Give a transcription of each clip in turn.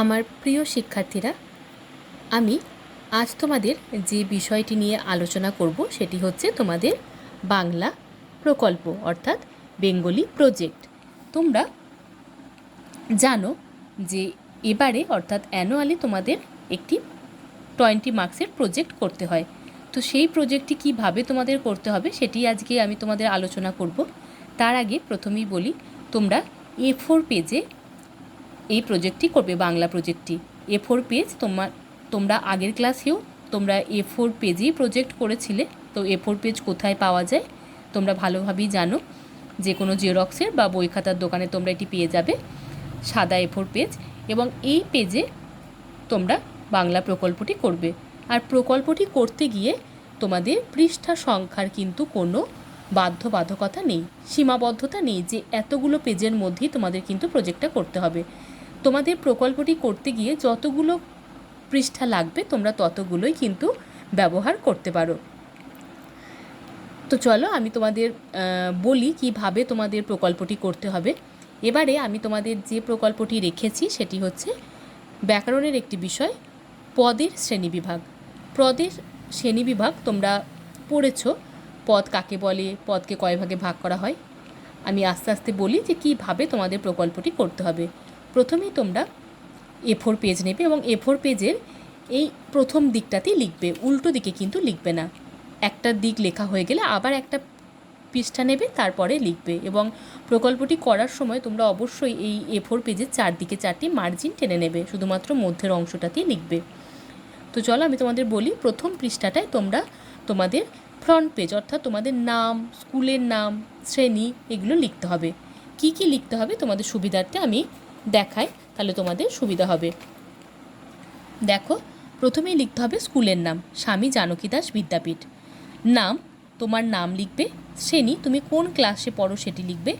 আমার প্রিয় শিক্ষার্থীরা, আমি আজ তোমাদের যে বিষয়টি নিয়ে আলোচনা করব সেটি হচ্ছে তোমাদের বাংলা প্রকল্প, অর্থাৎ বেঙ্গলি প্রজেক্ট। তোমরা জানো যে এবারে, অর্থাৎ অ্যানুয়ালি তোমাদের একটি টোয়েন্টি মার্কসের প্রজেক্ট করতে হয়। তো সেই প্রজেক্টটি কীভাবে তোমাদের করতে হবে সেটি আজকে আমি তোমাদের আলোচনা করব। তার আগে প্রথমেই বলি, তোমরা এ ফোর পেজে এই প্রজেক্টটি করবে, বাংলা প্রজেক্টটি এ ফোর পেজ তোমার, তোমরা আগের ক্লাসেও তোমরা এ ফোর পেজেই প্রজেক্ট করেছিলে, তো এ ফোর পেজ কোথায় পাওয়া যায় তোমরা ভালোভাবেই জানো। যে কোনো জেরক্সের বা বই খাতার দোকানে তোমরা এটি পেয়ে যাবে, সাদা এ ফোর পেজ এবং এই পেজে তোমরা বাংলা প্রকল্পটি করবে। আর প্রকল্পটি করতে গিয়ে তোমাদের পৃষ্ঠা সংখ্যার কিন্তু কোনো বাধ্যবাধকতা নেই, সীমাবদ্ধতা নেই যে এতগুলো পেজের মধ্যেই তোমাদের কিন্তু প্রজেক্টটা করতে হবে। তোমাদের প্রকল্পটি করতে গিয়ে যতগুলো পৃষ্ঠা লাগবে, তোমরা ততগুলোই কিন্তু ব্যবহার করতে পারো। তো চলো আমি তোমাদের বলি কীভাবে তোমাদের প্রকল্পটি করতে হবে। এবারে আমি তোমাদের যে প্রকল্পটি রেখেছি, সেটি হচ্ছে ব্যাকরণের একটি বিষয়, পদের শ্রেণীবিভাগ পদের শ্রেণীবিভাগ তোমরা পড়েছ, পদ কাকে বলে, পদকে কয় ভাগে ভাগ করা হয়। আমি আস্তে আস্তে বলি যে কীভাবে তোমাদের প্রকল্পটি করতে হবে। প্রথমেই তোমরা এ ফোর পেজ নেবে এবং এ ফোর পেজের এই প্রথম দিকটাতেই লিখবে, উল্টো দিকে কিন্তু লিখবে না। একটা দিক লেখা হয়ে গেলে আবার একটা পৃষ্ঠা নেবে, তারপরে লিখবে এবং প্রকল্পটি করার সময় তোমরা অবশ্যই এই এ ফোর পেজের চারদিকে চারটি মার্জিন টেনে নেবে, শুধুমাত্র মধ্যের অংশটাতেই লিখবে। তো চলো আমি তোমাদের বলি, প্রথম পৃষ্ঠাটায় তোমরা তোমাদের ফ্রন্ট পেজ অর্থাৎ তোমাদের নাম, স্কুলের নাম, শ্রেণি, এগুলো লিখতে হবে। কি কি লিখতে হবে তোমাদের সুবিধার্থে আমি দেখাই তাহলে তোমাদের সুবিধা হবে। দেখো, প্রথমেই লিখতে হবে স্কুলের নাম, স্বামী জানকী দাস বিদ্যাপীঠ। নাম, তোমার নাম লিখবে, শ্রেণি, তুমি কোন ক্লাসে পড়ো সেটি লিখবে।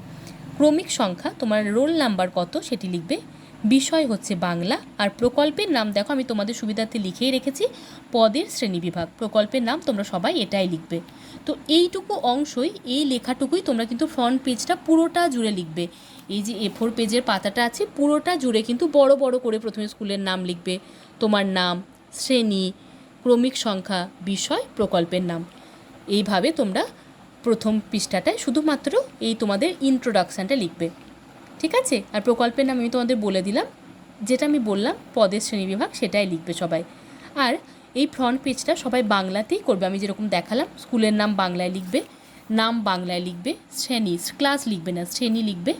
ক্রমিক সংখ্যা, তোমার রোল নাম্বার কত সেটি লিখবে। বিষয় হচ্ছে বাংলা। আর প্রকল্পের নাম দেখো, আমি তোমাদের সুবিধার্থে লিখেই রেখেছি, পদের শ্রেণীবিভাগ প্রকল্পের নাম তোমরা সবাই এটাই লিখবে। তো এইটুকু অংশই, এই লেখাটুকুই তোমরা কিন্তু ফ্রন্ট পেজটা পুরোটা জুড়ে লিখবে। এই যে এ ফোর পেজের পাতাটা আছে, পুরোটা জুড়ে কিন্তু বড় বড় করে প্রথমে স্কুলের নাম লিখবে। তোমার নাম, শ্রেণি, ক্রমিক সংখ্যা, বিষয়, প্রকল্পের নাম। এইভাবে তোমরা প্রথম পৃষ্ঠাটায় শুধুমাত্র এই তোমাদের ইন্ট্রোডাকশানটা লিখবে। ঠিক আছে? আর প্রকল্পের নাম আমি তোমাদের বলে দিলাম। যেটা আমি বললাম, পদের শ্রেণীবিভাগ সেটাই লিখবে সবাই। আর এই ফ্রন্ট পেজটা সবাই বাংলাতেই করবে। আমি যেরকম দেখালাম, স্কুলের নাম বাংলায় লিখবে, নাম বাংলায় লিখবে, শ্রেণি ক্লাস লিখবে না, শ্রেণি লিখবে,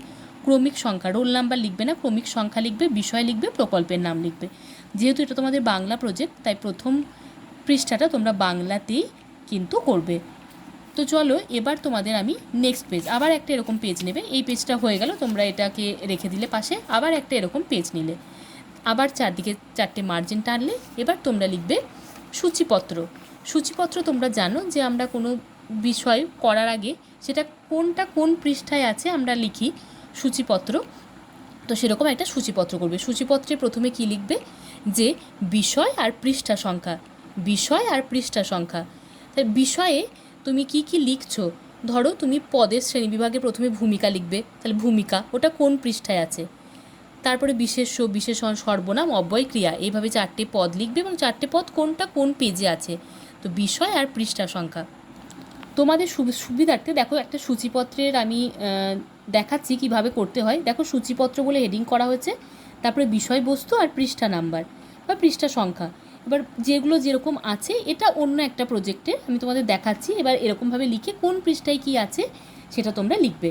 ক্রমিক সংখ্যা রোল নাম্বার লিখবে না, ক্রমিক সংখ্যা লিখবে, বিষয় লিখবে, প্রকল্পের নাম লিখবে। যেহেতু এটা তোমাদের বাংলা প্রজেক্ট তাই প্রথম পৃষ্ঠাটা তোমরা বাংলাতেই কিন্তু করবে। তো চলো, এবার তোমাদের আমি নেক্সট পেজ আবার একটা এরকম পেজ নেবে। এই পেজটা হয়ে গেল, তোমরা এটাকে রেখে দিলে পাশে, আবার একটা এরকম পেজ নিলে। আবার চারদিকে চারটে মার্জিন টানলে, এবার তোমরা লিখবে সূচিপত্র। সূচিপত্র তোমরা জানো যে আমরা কোনো বিষয় করার আগে সেটা কোনটা কোন পৃষ্ঠায় আছে আমরা লিখি সূচিপত্র। তো সেরকম একটা সূচিপত্র করবে। সূচিপত্রে প্রথমে কি লিখবে? যে বিষয় আর পৃষ্ঠা সংখ্যা। বিষয় আর পৃষ্ঠা সংখ্যা। বিষয়ে তুমি কি কি লিখছো? ধরো তুমি পদের শ্রেণীবিভাগে প্রথমে ভূমিকা লিখবে, তাহলে ভূমিকা, ওটা কোন পৃষ্ঠায় আছে? তারপরে বিশেষ্য, বিশেষণ, সর্বনাম, অব্যয়, ক্রিয়া, এইভাবে চারটে পদ লিখবে এবং চারটে পদ কোনটা কোন পেজে আছে? তো বিষয় আর পৃষ্ঠা সংখ্যা। তোমাদের সুবি- সুবিধার্থে দেখো একটা সূচিপত্রের আমি দেখাচ্ছি কীভাবে করতে হয়। দেখো সূচিপত্র বলে হেডিং করা হয়েছে, তারপরে বিষয়বস্তু আর পৃষ্ঠা নাম্বার বা পৃষ্ঠা সংখ্যা। এবার যেগুলো যেরকম আছে, এটা অন্য একটা প্রজেক্টে আমি তোমাদের দেখাচ্ছি। এবার এরকমভাবে লিখে কোন পৃষ্ঠায় কী আছে সেটা তোমরা লিখবে।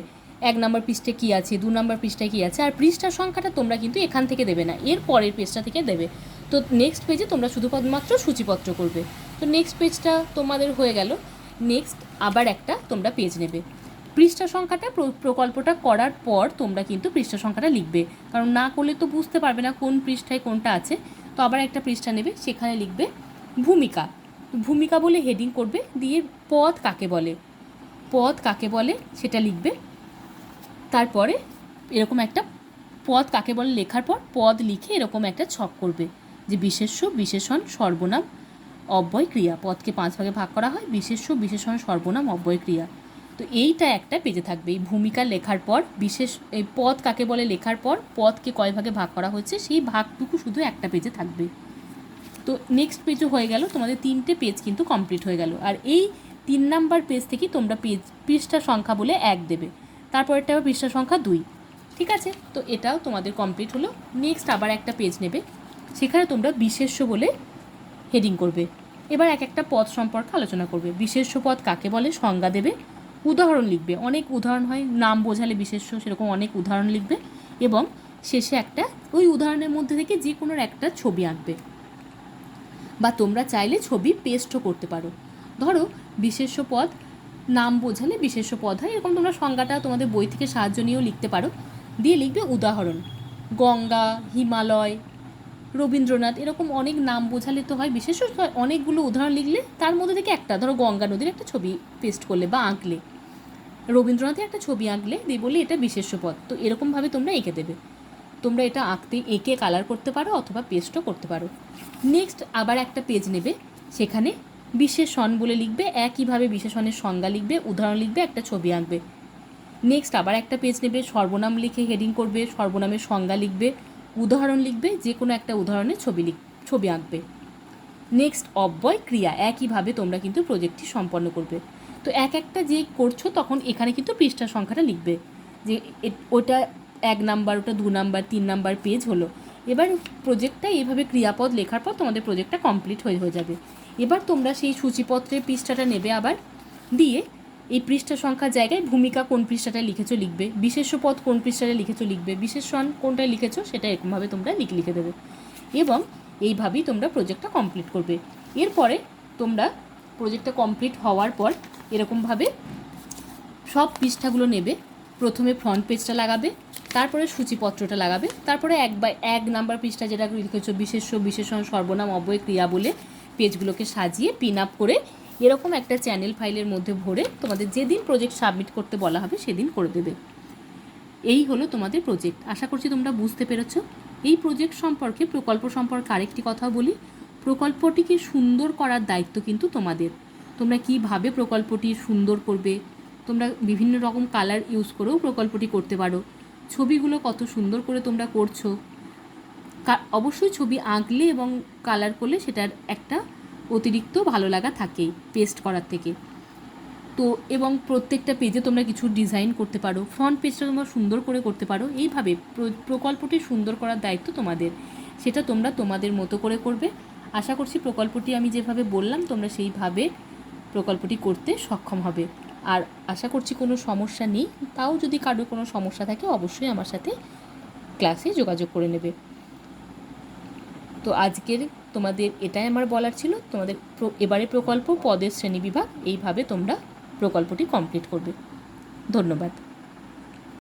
এক নম্বর পৃষ্ঠে কী আছে, দু নম্বর পৃষ্ঠায় কী আছে, আর পৃষ্ঠার সংখ্যাটা তোমরা কিন্তু এখান থেকে দেবে না, এর পরের পেজটা থেকে দেবে। তো নেক্সট পেজে তোমরা শুধুমাত্র সূচিপত্র করবে। তো নেক্সট পেজটা তোমাদের হয়ে গেল। নেক্সট আবার একটা তোমরা পেজ নেবে। পৃষ্ঠা সংখ্যাটা প্রকল্পটা করার পর তোমরা কিন্তু পৃষ্ঠা সংখ্যাটা লিখবে। কারণ না করলে তো বুঝতে পারবে না কোন পৃষ্ঠায় কোনটা আছে। তো আবার একটা পৃষ্ঠা নেবে, সেখানে লিখবে, ভূমিকা। ভূমিকা বলে হেডিং করবে, দিয়ে পদ কাকে বলে? পদ কাকে বলে? সেটা লিখবে। তারপরে এরকম একটা পদ কাকে বলে লেখার পর, পদ লিখে এরকম একটা ছক করবে, যে বিশেষ্য, বিশেষণ, সর্বনাম, অব্যয় ক্রিয়া। পদকে পাঁচ ভাগে ভাগ করা হয়, বিশেষ্য, বিশেষণ, সর্বনাম, অব্যয় ক্রিয়া। তো এইটা একটা পেজে থাকবে। এই ভূমিকা লেখার পর, বিশেষ এই পদ কাকে বলে লেখার পর, পদকে কয় ভাগে ভাগ করা হচ্ছে সেই ভাগটুকু শুধু একটা পেজে থাকবে। তো নেক্সট পেজও হয়ে গেল, তোমাদের তিনটে পেজ কিন্তু কমপ্লিট হয়ে গেল। আর এই তিন নাম্বার পেজ থেকেই তোমরা পেজ পৃষ্ঠা সংখ্যা বলে এক দেবে। তারপরেরটা আবার পৃষ্ঠা সংখ্যা দুই। ঠিক আছে? তো এটাও তোমাদের কমপ্লিট হলো। নেক্সট আবার একটা পেজ নেবে। সেখানে তোমরা বিশেষ্য বলে হেডিং করবে। এবার এক একটা পদ সম্পর্কে আলোচনা করবে। বিশেষ্য পদ কাকে বলে? সংজ্ঞা দেবে। উদাহরণ লিখবে। অনেক উদাহরণ হয়, নাম বোঝালে বিশেষ্য সেরকম অনেক উদাহরণ লিখবে এবং শেষে একটা, ওই উদাহরণের মধ্যে থেকে যে কোনো একটা ছবি আঁকবে। বা তোমরা চাইলে ছবি পেস্টও করতে পারো। ধরো, বিশেষ্য পদ, নাম বোঝালে বিশেষ্য পদ হয়, এরকম তোমরা সংজ্ঞাটা তোমাদের বই থেকে সাহায্য নিয়েও লিখতে পারো। দিয়ে লিখবে উদাহরণ। গঙ্গা, হিমালয় রবীন্দ্রনাথ, এরকম অনেক নাম বোঝালে তো হয়, বিশেষ অনেকগুলো উদাহরণ লিখলে তার মধ্যে থেকে একটা, ধরো গঙ্গা নদীর একটা ছবি পেস্ট করলে বা আঁকলে। রবীন্দ্রনাথের একটা ছবি আঁকলে দিয়ে বললে এটা বিশেষ্য পদ তো এরকমভাবে তোমরা এঁকে দেবে। তোমরা এটা আঁকতে, এঁকে কালার করতে পারো অথবা পেস্টও করতে পারো। নেক্সট আবার একটা পেজ নেবে, সেখানে বিশেষণ বলে লিখবে, একইভাবে বিশেষণের সংজ্ঞা লিখবে, উদাহরণ লিখবে, একটা ছবি আঁকবে। নেক্সট আবার একটা পেজ নেবে, সর্বনাম লিখে হেডিং করবে, সর্বনামের সংজ্ঞা লিখবে। উদাহরণ লিখবে, যে কোনো একটা উদাহরণের ছবি লিখ, ছবি আঁকবে। নেক্সট অব্যয়, ক্রিয়া, একইভাবে তোমরা কিন্তু প্রজেক্টটি সম্পন্ন করবে। তো এক একটা যে করছ, তখন এখানে কিন্তু পৃষ্ঠা সংখ্যাটা লিখবে। যে ওটা এক নাম্বার, ওটা দু নাম্বার, তিন নাম্বার পেজ হলো। এবার প্রজেক্টটা এইভাবে ক্রিয়াপদ লেখার পর তোমাদের প্রজেক্টটা কমপ্লিট হয়ে হয়ে যাবে। এবার তোমরা সেই সূচিপত্রের পৃষ্ঠাটা নেবে আবার, দিয়ে এই পৃষ্ঠা সংখ্যার জায়গায় ভূমিকা কোন পৃষ্ঠাটায় লিখেছো লিখবে বিশেষ্য পদ কোন পৃষ্ঠাটায় লিখেছো লিখবে বিশেষণ কোনটায় লিখেছো সেটা এরকমভাবে তোমরা লিখে লিখে দেবে। এবং এইভাবেই তোমরা প্রজেক্টটা কমপ্লিট করবে। এরপরে তোমরা প্রজেক্টটা কমপ্লিট হওয়ার পর এরকমভাবে সব পৃষ্ঠাগুলো নেবে। প্রথমে ফ্রন্ট পেজটা লাগাবে, তারপরে সূচিপত্রটা লাগাবে, তারপরে এক বা এক নাম্বার পৃষ্ঠা যেটা লিখেছো, বিশেষ্য বিশেষণ সর্বনাম, অব্যয়, ক্রিয়া বলে পেজগুলোকে সাজিয়ে পিন আপ করে এরকম একটা চ্যানেল ফাইলের মধ্যে ভরে তোমাদের যেদিন প্রজেক্ট সাবমিট করতে বলা হবে সেদিন করে দেবে। এই হলো তোমাদের প্রজেক্ট আশা করছি তোমরা বুঝতে পেরেছ। এই প্রজেক্ট সম্পর্কে, প্রকল্প সম্পর্কে আরেকটি কথা বলি। প্রকল্পটিকে সুন্দর করার দায়িত্ব কিন্তু তোমাদের। তোমরা কীভাবে প্রকল্পটি সুন্দর করবে? তোমরা বিভিন্ন রকম কালার ইউজ করেও প্রকল্পটি করতে পারো। ছবিগুলো কত সুন্দর করে তোমরা করছ। অবশ্যই ছবি আঁকলে এবং কালার করলে সেটার একটা অতিরিক্ত ভালো লাগা থাকেই পেস্ট করার থেকে। তো এবং প্রত্যেকটা পেজে তোমরা কিছু ডিজাইন করতে পারো ফ্রন্ট পেজটা তোমরা সুন্দর করে করতে পারো। এইভাবে প্রকল্পটি সুন্দর করার দায়িত্ব তোমাদের। সেটা তোমরা তোমাদের মতো করে করবে। আশা করছি প্রকল্পটি আমি যেভাবে বললাম, তোমরা সেইভাবে প্রকল্পটি করতে সক্ষম হবে। আর আশা করছি কোনো সমস্যা নেই। তাও যদি কারোর কোনো সমস্যা থাকে, অবশ্যই আমার সাথে ক্লাসে যোগাযোগ করে নেবে। তো আজকের তোমাদের এটাই আমার বলার ছিল। তোমাদের এবারে প্রকল্প পদের শ্রেণি বিভাগ, এইভাবে তোমরা প্রকল্পটি কমপ্লিট করবে। ধন্যবাদ।